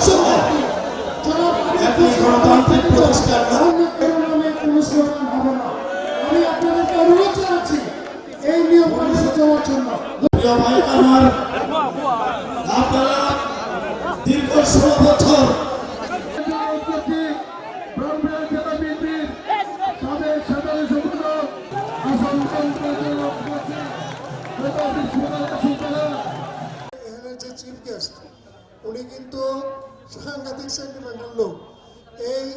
প্রভাবশালী সদস্য একটি গণতান্ত্রিক কারও নামে কোনো স্লোগান হবে না? আমি আপনাদেরকে অনুরোধ জানাচ্ছি, এই নিয়ম পালন দেওয়ার জন্য। ভাই, আমার, আপনারা দীর্ঘ ষোলো বছর উনি কিন্তু সাংঘাতিক সেন্টিমেন্টাল লোক এই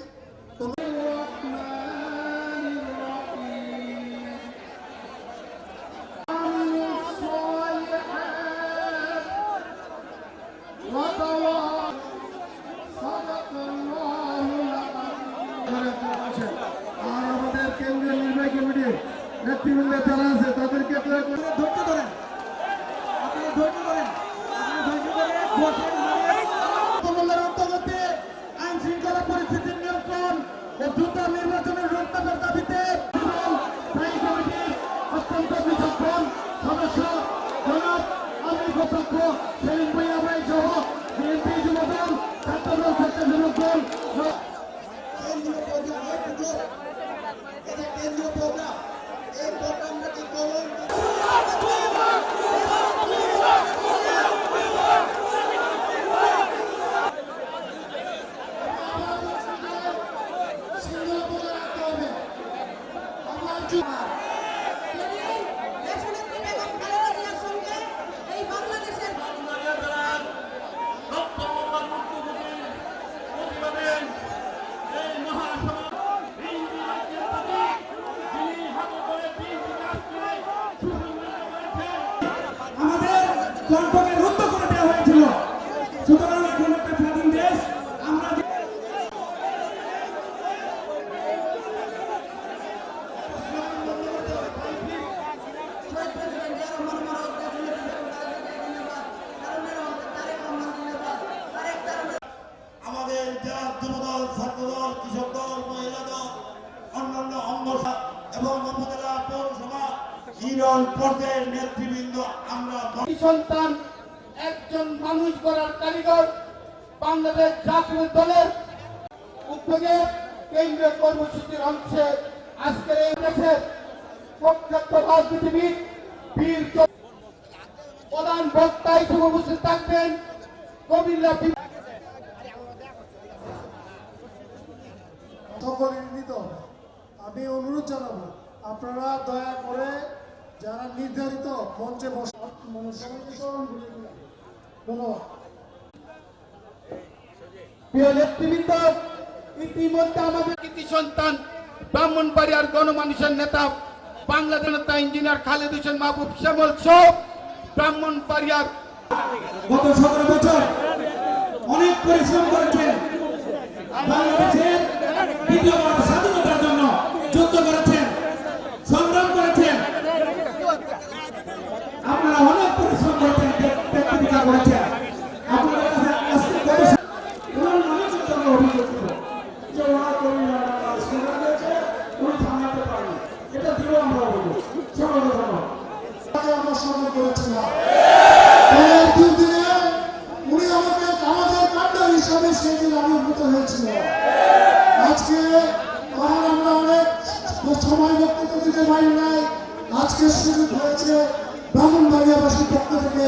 আর আমাদের কেন্দ্রীয় নির্বাহী কমিটির নেতৃবৃন্দ যারা আছে তাদেরকে আপনারা ধৈর্য কেন্দ্রীয় প্রোগ্রাম এটা কেন্দ্রীয় ইউনিয়ন পর্যায়ের নেতৃবৃন্দ আমরা সন্তান একজন মানুষ গড়ার কারিগর বাংলাদেশ জাতীয় দলের উদ্যোগে কেন্দ্রীয় কর্মসূচির অংশে আজকের এই দেশের প্রখ্যাত রাজনীতিবিদ বীর প্রধান বক্তা হিসেবে উপস্থিত থাকবেন কবিরা সকলে নিতে আমি অনুরোধ জানাব আপনারা দয়া করে যারা নির্ধারিত মঞ্চে বসে ইতিমধ্যে আমাদের কৃতি সন্তান ব্রাহ্মণবাড়িয়ার গণমানুষের নেতা বাংলাদেশ নেতা ইঞ্জিনিয়ার খালেদ হোসেন মাহবুব শ্যামল সহ ব্রাহ্মণবাড়িয়ার গত সতেরো বছর অনেক পরিশ্রম করেছেন বাংলাদেশের দ্বিতীয়বার স্বাধীনতার জন্য যুদ্ধ করেছেন সংগ্রাম করেছেন আপনারা অনেক পরিশ্রম করেছেন ব্যক্তিকা করেছেন আপনাদের কাছে আজকে গবেষণা- ওনার নামে কিন্তু আমরা অভিযোগ করব যে ওনার কর্মীরা স্লোগান দিয়েছে, উনি থামাতে পারেনি। এটা দিলেও আমরা অভিযোগ সকলকে ধন্যবাদ তাকে আমরা স্মরণ করেছিলাম পরের দুই দিনে উনি আমাকে আমাদের কান্ডার হিসাবে সেদিন আবির্ভূত হয়েছিল আজকে আর আমরা অনেক সময় বক্তব্য দিতে পারি নাই। আজকে সুযোগ হয়েছে ব্রাহ্মণবাড়িয়াবাসীর পক্ষ থেকে।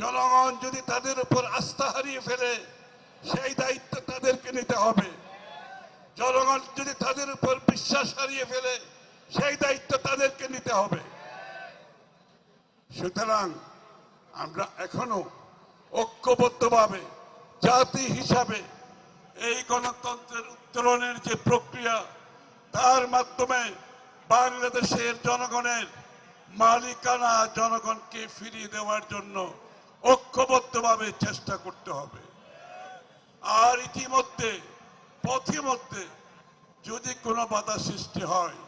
জনগণ যদি তাদের উপর আস্থা হারিয়ে ফেলে, সেই দায়িত্ব তাদেরকে নিতে হবে। জনগণ যদি তাদের উপর বিশ্বাস হারিয়ে ফেলে, সেই দায়িত্ব তাদেরকে নিতে হবে। সুতরাং আমরা এখনও ঐক্যবদ্ধভাবে, জাতি হিসাবে এই গণতন্ত্রের উত্তরণের যে প্রক্রিয়া, তার মাধ্যমে বাংলাদেশের জনগণের মালিকানা জনগণকে ফিরিয়ে দেওয়ার জন্য ঐক্যবদ্ধভাবে চেষ্টা করতে হবে। আর ইতিমধ্যে, পথিমধ্যে যদি কোনো বাধা সৃষ্টি হয়,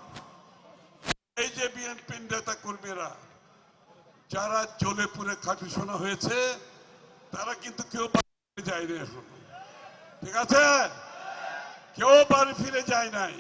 এই যে বিএনপি নেতা কর্মীরা, যারা জলে পুড়ে খাটি শোনা হয়েছে, তারা কিন্তু কেউ যায়নি এখন। ঠিক আছে? কেউ বাড়ি ফিরে যায় নাই।